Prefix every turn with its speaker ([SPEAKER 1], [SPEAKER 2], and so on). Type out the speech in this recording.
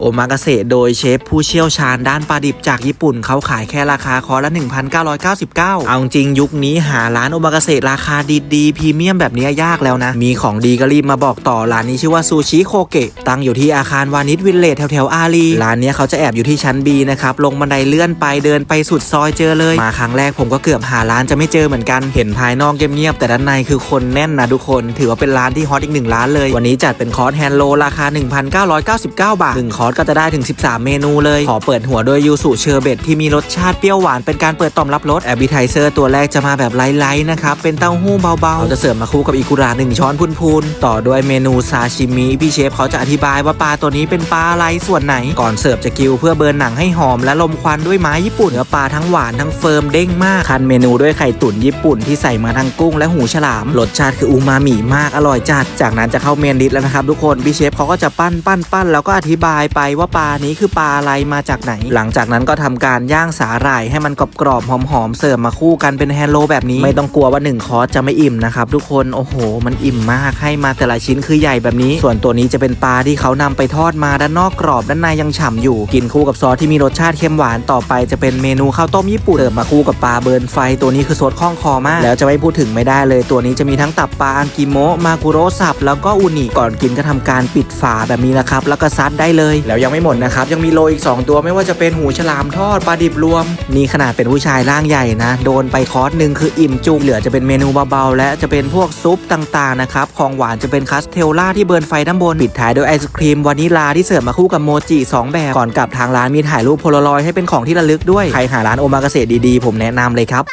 [SPEAKER 1] โอมากาเสะโดยเชฟผู้เชี่ยวชาญด้านปลาดิบจากญี่ปุ่นเขาขายแค่ราคาคอร์สละ 1,999 เอาจริงยุคนี้หาร้านโอมากาเสะราคาดีๆพรีเมียมแบบนี้ยากแล้วนะ มีของดีก็รีบมาบอกต่อร้านนี้ชื่อว่าซูชิโคเกะตั้งอยู่ที่อาคารวานิชวิลเลจแถวๆอารีร้านนี้เขาจะแอบอยู่ที่ชั้น B นะครับลงบันไดเลื่อนไปเดินไปสุดซอยเจอเลย มาครั้งแรกผมก็เกือบหาร้านจะไม่เจอเหมือนกันเห็นภายนอกเงียบๆแต่ด้านในคือคนแน่นนะทุกคน ถือว่าเป็นร้านที่ฮอตอีกหนึ่งร้านเลย วันนี้จัดเป็นคอร์สแฮนด์โลราคา 1,999 บาทหนึ่งคอร์สก็จะได้ถึง 13 เมนูเลย ขอเปิดหัวโดยยูสุเชอร์เบตที่มีรสชาติเปรี้ยวหวานเป็นการเปิดต่อมรับรสแอบิไทเซอร์ตัวแรกจะมาแบบไลท์ๆนะครับ เป็นเต้าหู้เบาๆเขาจะเสิร์ฟมาคู่กับอิกุระหนึ่งช้อนพูนๆ ต่อด้วยเมนูซาชิมิพี่เชฟเขาจะอธิบายว่าปลาตัวนี้เป็นปลาอะไรส่วนไหน ก่อนเสิร์ฟจะกิวเพื่อเบิร์นหนังให้หอมและลมควันด้วยไม้ญี่ปุ่นเนื้อปลาทั้งหวานทั้งเฟิร์มเด้งมากคันเมนูด้วยไข่ตุ๋นญี่ปุ่นที่ใส่มาทั้งกุ้งและหูฉลามรสชาติคืออูมามิมากอร่อยจัด จากนั้นจะเข้าเมนดิสแล้วนะครับทุกคนพี่เชฟเขาก็จะปั้นปั้นปั้นแล้วก็อธิบายไปว่าปลานี้คือปลาอะไรมาจากไหน หลังจากนั้นก็ทำการย่างสาหร่ายให้มันกรอบๆหอมๆเสิร์ฟมาคู่กันเป็นแฮโลแบบนี้ ไม่ต้องกลัวว่าหนึ่งคอร์สจะไม่อิ่มนะครับทุกคนโอ้โห มันอิ่มมากให้มาแต่ละชิ้นคือใหญ่แบบนี้ ส่วนตัวนี้จะเป็นปลาที่เขานำไปทอดมาด้านนอกกรอบด้านในยังฉ่ำอยู่ กินคู่กับซอสที่มีรสชาติเค็มหวานต่อไปจะเป็นเมนูข้าวต้มญี่ปุ่นเสิร์ฟมาคู่กับปลาเบิร์นไฟตัวนี้คือซดคล่องคอมาก แล้วจะไม่พูดถึงไม่ได้เลยตัวนี้จะมีทั้งตับปลาอังกิโมะมากุโรสับแล้วก็อุนิก่อนกินก็ทำการปิดฝาแบบนี้นะครับแล้วก็ซัดได้เลยแล้วยังไม่หมดนะครับ ยังมีโลอีก 2 ตัวไม่ว่าจะเป็นหูฉลามทอดปลาดิบรวม นี่ขนาดเป็นผู้ชายร่างใหญ่นะ โดนไปคอร์สหนึ่งคืออิ่มจุกเหลือจะเป็นเมนูเบาๆ และจะเป็นพวกซุปต่างๆนะครับ ของหวานจะเป็นคัสเทลล่าที่เบิร์นไฟด้านบน ปิดท้ายด้วยไอศครีมวานิลาที่เสิร์ฟมาคู่กับโมจิ2 แบบ ก่อนกลับทางร้านมีถ่ายรูปโพลารอยให้เป็นของที่ระลึกด้วย ใครหาร้านโอมากษตรดีๆ ผมแนะนำเลยครับ